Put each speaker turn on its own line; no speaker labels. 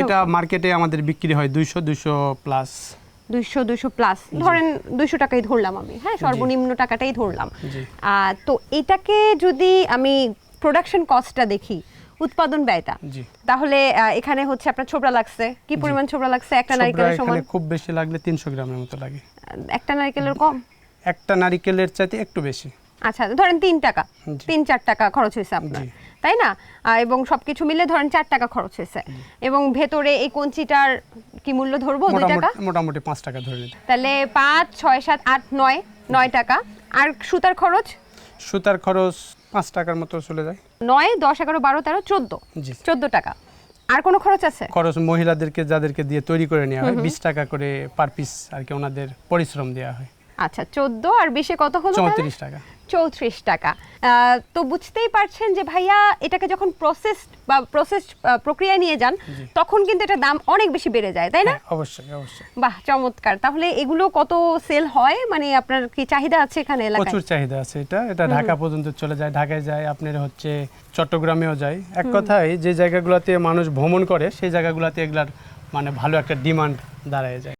এটা মার্কেটে আমাদের বিক্রি হয় দুইশো দুইশো প্লাস
দুইশো দুইশো প্লাস ধরেন দুইশো টাকাই ধরলাম আমি হ্যাঁ সর্বনিম্ন টাকাটাই ধরলাম। তো এটাকে যদি আমি প্রোডাকশন কস্টটা দেখি উৎপাদন ব্যয়টা তাহলে এখানে হচ্ছে আপনার ছোবড়া লাগছে। কি পরিমাণ ছোবড়া লাগছে? একটা নারকেলের সমান?
খুব বেশি লাগলে তিনশো গ্রামের মতো লাগে।
একটা নারকেলের কম?
একটা নারিকেলের চাইতে একটু বেশি।
আচ্ছা ধরেন তিন টাকা তিন চার টাকা খরচ হয়েছে আপনার তাই না? এবং সবকিছু মিলে ধরেন চার টাকা খরচ হয়েছে। এবং ভেতরে এই কঞ্চিটার কি মূল্য ধরবো দুই টাকা?
মোটামুটি পাঁচ টাকা ধরে
তাহলে পাঁচ ছয় সাত আট নয় নয় টাকা। আর সুতার খরচ?
সুতার খরচ পাঁচ টাকার মতো চলে যায়।
নয় দশ এগারো বারো তেরো চোদ্দ। চোদ্দ টাকা। আর কোনো খরচ আছে?
খরচ মহিলাদেরকে যাদেরকে দিয়ে তৈরি করে নেওয়া হয় বিশ টাকা করে পার পিস আর কি ওনাদের পরিশ্রম দেওয়া হয়।
আচ্ছা চোদ্দ আর বিশে কত হলো
চৌত্রিশ টাকা।
চৌত্রিশ টাকা। তো বুঝতেই পারছেন যে ভাইয়া এটাকে যখন প্রসেস বা প্রসেস প্রক্রিয়ায় নিয়ে যান তখন কিন্তু এটা দাম অনেক বেশি বেড়ে যায় তাই না?
হ্যাঁ, অবশ্যই অবশ্যই।
বাহ চমৎকার। তাহলে এগুলো কত সেল হয়? মানে আপনার কি চাহিদা আছে এখানে এলাকায়?
প্রচুর চাহিদা আছে এটা। এটা ঢাকা পর্যন্ত চলে যায়। ঢাকায় যায় আপনার হচ্ছে চট্টগ্রামেও যায়। এক কথায় যে জায়গাগুলোতে মানুষ ভ্রমণ করে সেই জায়গাগুলোতে এগুলার মানে ভালো একটা ডিমান্ড দাঁড়ায় যায়।